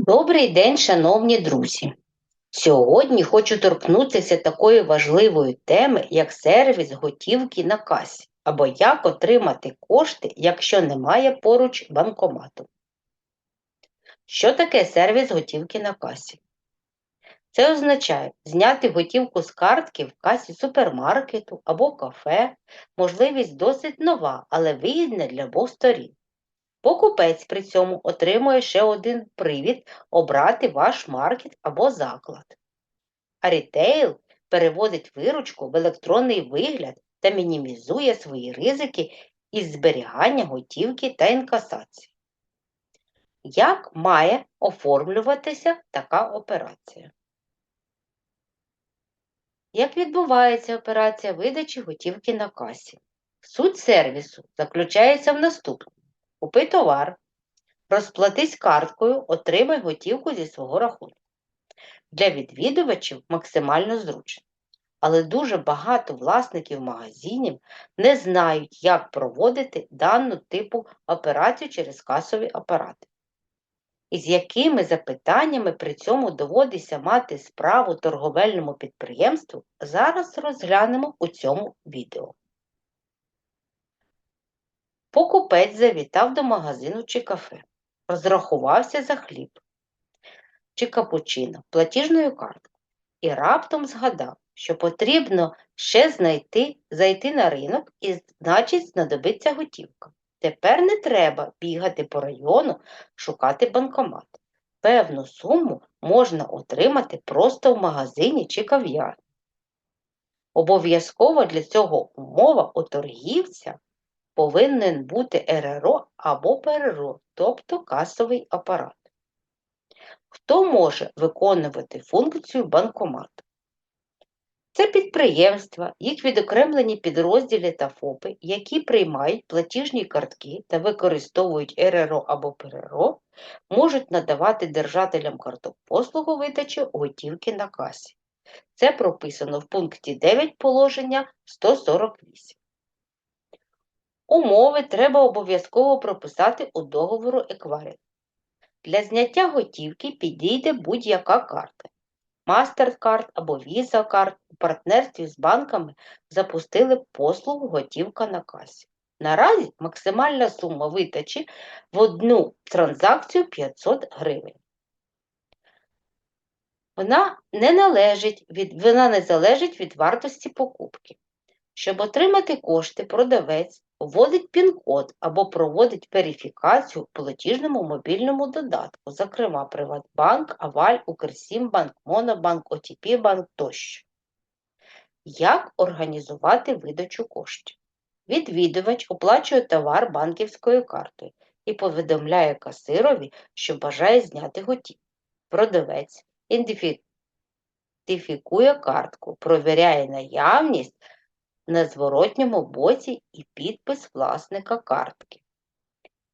Добрий день, шановні друзі! Сьогодні хочу торкнутися такої важливої теми, як сервіс готівки на касі, або як отримати кошти, якщо немає поруч банкомату. Що таке сервіс готівки на касі? Це означає зняти готівку з картки в касі супермаркету або кафе, можливість досить нова, але вигідна для обох сторін. Покупець при цьому отримує ще один привід обрати ваш маркет або заклад. А рітейл переводить виручку в електронний вигляд та мінімізує свої ризики із зберігання готівки та інкасації. Як має оформлюватися така операція? Як відбувається операція видачі готівки на касі? Суть сервісу заключається в наступному. Купи товар, розплатись карткою, отримай готівку зі свого рахунку. Для відвідувачів максимально зручно. Але дуже багато власників магазинів не знають, як проводити дану типу операцію через касові апарати. І з якими запитаннями при цьому доводиться мати справу торговельному підприємству, зараз розглянемо у цьому відео. Покупець завітав до магазину чи кафе, розрахувався за хліб чи капучино платіжною карткою і раптом згадав, що потрібно ще знайти, зайти на ринок і, значить, знадобиться готівка. Тепер не треба бігати по району, шукати банкомат. Певну суму можна отримати просто в магазині чи кав'ярні. Обов'язково для цього умова у торгівця повинен бути РРО або ПРРО, тобто касовий апарат. Хто може виконувати функцію банкомату? Це підприємства, їх відокремлені підрозділи та ФОПи, які приймають платіжні картки та використовують РРО або ПРРО, можуть надавати держателям карток послугу видачі готівки на касі. Це прописано в пункті 9 положення 148. Умови треба обов'язково прописати у договору еквайринг. Для зняття готівки підійде будь-яка карта. MasterCard або Visa у партнерстві з банками запустили послугу готівка на касі. Наразі максимальна сума видачі в одну транзакцію 500 гривень. Вона не належить від, вона не залежить від вартості покупки. Щоб отримати кошти, продавець вводить пін-код або проводить верифікацію в платіжному мобільному додатку, зокрема Приватбанк, Аваль, Укрсімбанк, Монобанк, ОТП-банк тощо. Як організувати видачу коштів? Відвідувач оплачує товар банківською картою і повідомляє касирові, що бажає зняти готівку. Продавець ідентифікує картку, провіряє наявність на зворотньому боці і підпис власника картки.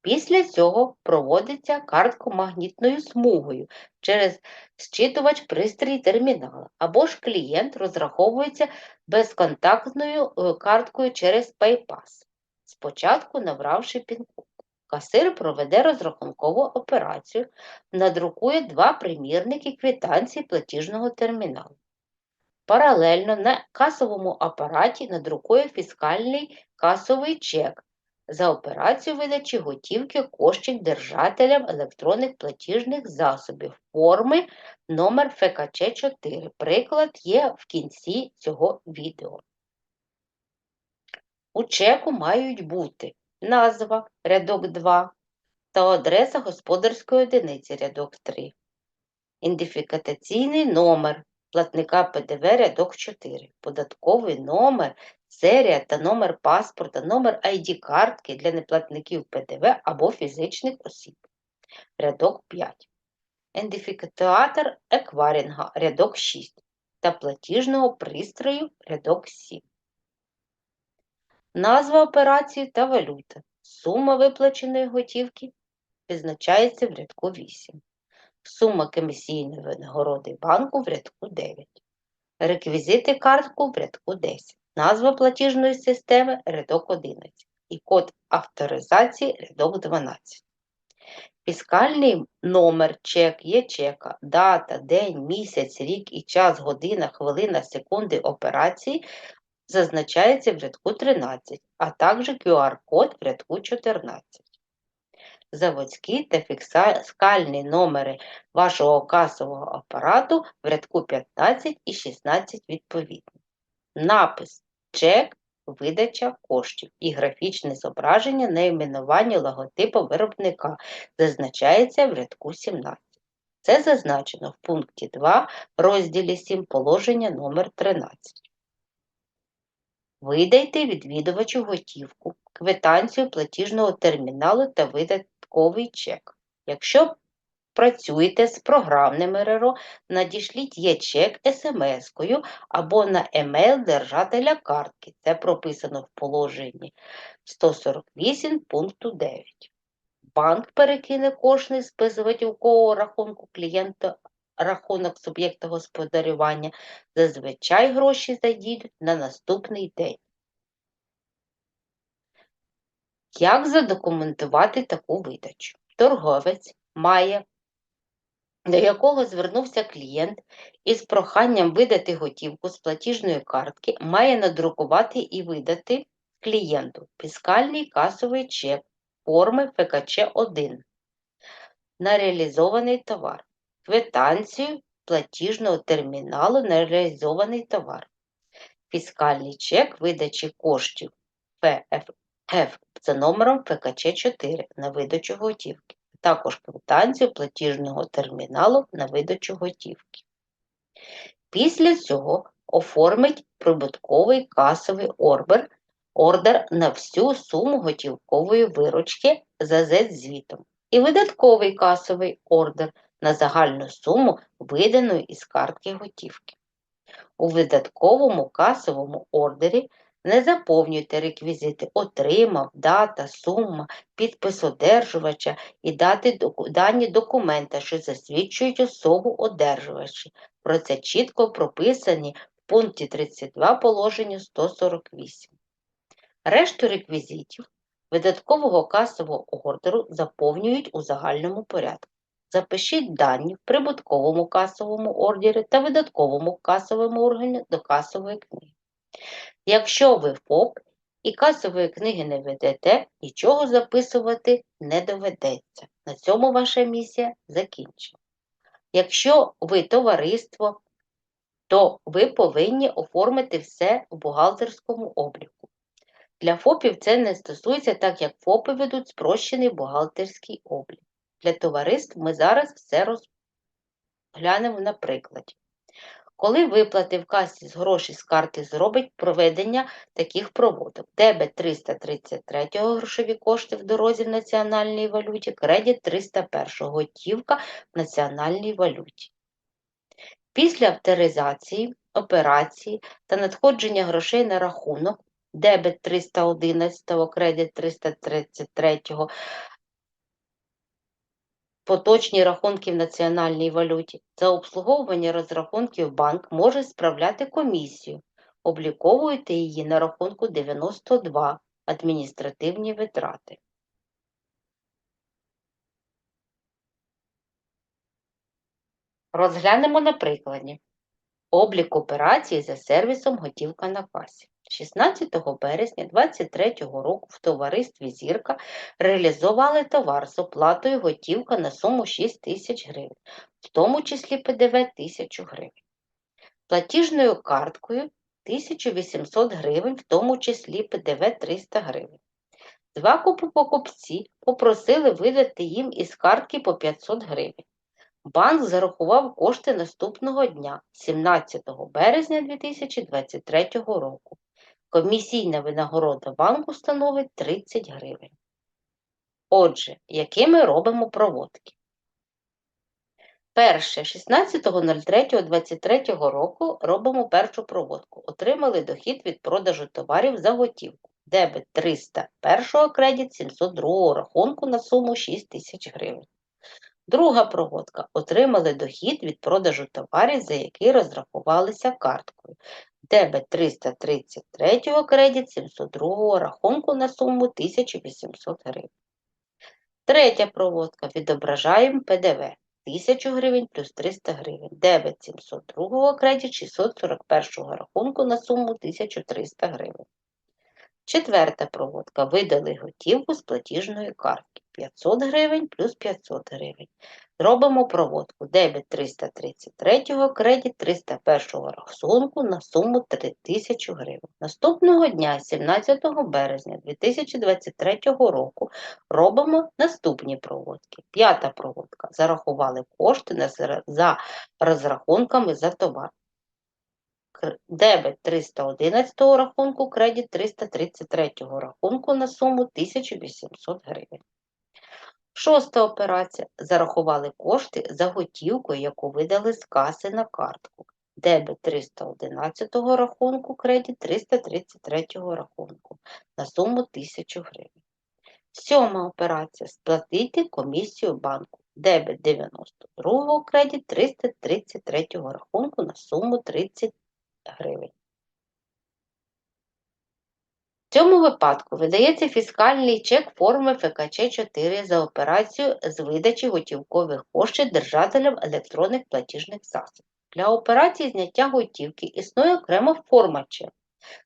Після цього проводиться карткомагнітною смугою через зчитувач пристрій термінала, або ж клієнт розраховується безконтактною е, карткою через PayPass, спочатку набравши пін-код. Касир проведе розрахункову операцію, надрукує два примірники квитанції платіжного терміналу. Паралельно на касовому апараті надрукує фіскальний касовий чек за операцію видачі готівки коштів держателям електронних платіжних засобів форми номер ФКЧ4. Приклад є в кінці цього відео. У чеку мають бути назва рядок 2 та адреса господарської одиниці рядок 3, ідентифікаційний номер платника ПДВ рядок 4, податковий номер, серія та номер паспорта, номер ID-картки для неплатників ПДВ або фізичних осіб. Рядок 5. Ідентифікатор екварінга рядок 6 та платіжного пристрою рядок 7. Назва операції та валюта. Сума виплаченої готівки визначається в рядку 8. Сума комісійної винагороди банку в рядку 9. Реквізити картку в рядку 10. Назва платіжної системи рядок 11. І код авторизації рядок 12. Фіскальний номер, чек, є чека, дата, день, місяць, рік і час, година, хвилина, секунди операції зазначається в рядку 13, а також QR-код в рядку 14. Заводські та фіскальні номери вашого касового апарату в рядку 15 і 16 відповідно. Напис чек, видача коштів і графічне зображення найменування логотипу виробника зазначається в рядку 17. Це зазначено в пункті 2 розділі 7 положення номер 13. Видайте відвідувачу готівку, квитанцію платіжного терміналу та видатковий чек. Якщо працюєте з програмним РРО, надішліть є чек смс-кою або на емейл держателя картки. Це прописано в положенні 148 пункту 9. Банк перекине кошти з безготівкового рахунку клієнта рахунок суб'єкта господарювання, зазвичай гроші задійдуть на наступний день. Як задокументувати таку видачу? Торговець має, до якого звернувся клієнт із проханням видати готівку з платіжної картки, має надрукувати і видати клієнту фіскальний касовий чек форми ФКЧ-1 на реалізований товар, квитанцію платіжного терміналу на реалізований товар, фіскальний чек видачі коштів ФФ за номером ФКЧ-4 на видачу готівки, також квитанцію платіжного терміналу на видачу готівки. Після цього оформить прибутковий касовий ордер, ордер на всю суму готівкової виручки за Z-звітом і видатковий касовий ордер на загальну суму виданої із картки готівки. У видатковому касовому ордері не заповнюйте реквізити отримав, дата, сума, підпис одержувача і дати, дані документа, що засвідчують особу одержувача. Про це чітко прописані в пункті 32 положення 148. Решту реквізитів видаткового касового ордеру заповнюють у загальному порядку. Запишіть дані в прибутковому касовому ордері та видатковому касовому органі до касової книги. Якщо ви ФОП і касової книги не ведете, нічого записувати не доведеться. На цьому ваша місія закінчена. Якщо ви товариство, то ви повинні оформити все в бухгалтерському обліку. Для ФОПів це не стосується, так як ФОПи ведуть спрощений бухгалтерський облік. Для товариств ми зараз все розглянемо на прикладі. Коли виплати в касі з грошей з карти зробить проведення таких проводок. Дебет 333 грошові кошти в дорозі в національній валюті, кредит 301 готівка в національній валюті. Після авторизації, операції та надходження грошей на рахунок дебет 311, кредит 333, поточні рахунки в національній валюті. За обслуговування розрахунків банк може справляти комісію. Обліковуєте її на рахунку 92 адміністративні витрати. Розглянемо на прикладі. Облік операції за сервісом готівка на касі. 16 березня 2023 року в товаристві Зірка реалізували товар з оплатою готівка на суму 6 тисяч гривень, в тому числі ПДВ 1000 гривень. Платіжною карткою 1800 гривень, в тому числі ПДВ 300 гривень. Два покупці попросили видати їм із картки по 500 гривень. Банк зарахував кошти наступного дня, 17 березня 2023 року. Комісійна винагорода банку становить 30 гривень. Отже, які ми робимо проводки? Перше, 16.03.23 року робимо першу проводку. Отримали дохід від продажу товарів за готівку. Дебет 300 першого кредит 702 рахунку на суму 6 тисяч гривень. Друга проводка. Отримали дохід від продажу товарів, за які розрахувалися карткою дебет 333 кредит 702 рахунку на суму 1800 гривень. Третя проводка. Відображаємо ПДВ. 1000 гривень плюс 300 гривень. Дебет 702 кредит 641 рахунку на суму 1300 гривень. Четверта проводка. Видали готівку з платіжної картки. 500 гривень плюс 500 гривень. Робимо проводку. Дебет 333, кредит 301 рахунку на суму 3000 гривень. Наступного дня, 17 березня 2023 року, робимо наступні проводки. П'ята проводка. Зарахували кошти за розрахунками за товар. Дебет 311 рахунку, кредит 333 рахунку на суму 1800 гривень. Шоста операція. Зарахували кошти за готівкою, яку видали з каси на картку. Дебет 311 рахунку, кредит 333 рахунку на суму 1000 гривень. Сьома операція. Сплатити комісію банку. Дебет 92 кредит 333 рахунку на суму 30 гривень. Цьому випадку видається фіскальний чек форми ФКЧ-4 за операцію з видачі готівкових коштів держателям електронних платіжних засобів. Для операції зняття готівки існує окрема форма чек,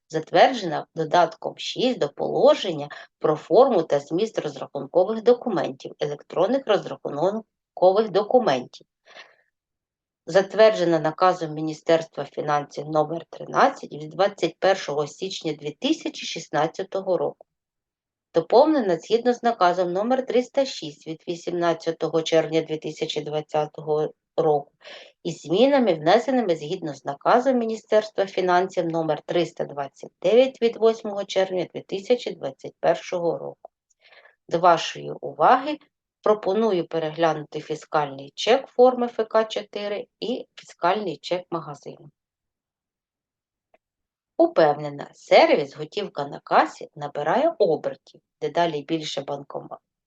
затверджена додатком 6 до положення про форму та зміст розрахункових документів, електронних розрахункових документів, затверджена наказом Міністерства фінансів номер 13 від 21 січня 2016 року. Доповнена згідно з наказом номер 306 від 18 червня 2020 року і змінами, внесеними згідно з наказом Міністерства фінансів номер 329 від 8 червня 2021 року. До вашої уваги пропоную переглянути фіскальний чек форми ФК4 і фіскальний чек магазину. Упевнена, сервіс готівка на касі набирає обертів, дедалі більше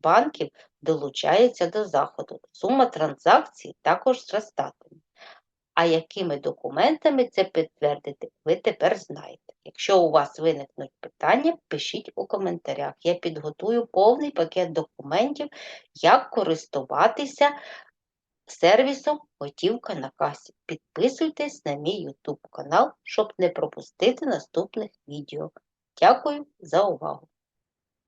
банків долучається до заходу. Сума транзакцій також зростатиме. А якими документами це підтвердити, ви тепер знаєте. Якщо у вас виникнуть питання, пишіть у коментарях. Я підготую повний пакет документів, як користуватися сервісом Готівка на касі. Підписуйтесь на мій YouTube канал, щоб не пропустити наступних відео. Дякую за увагу!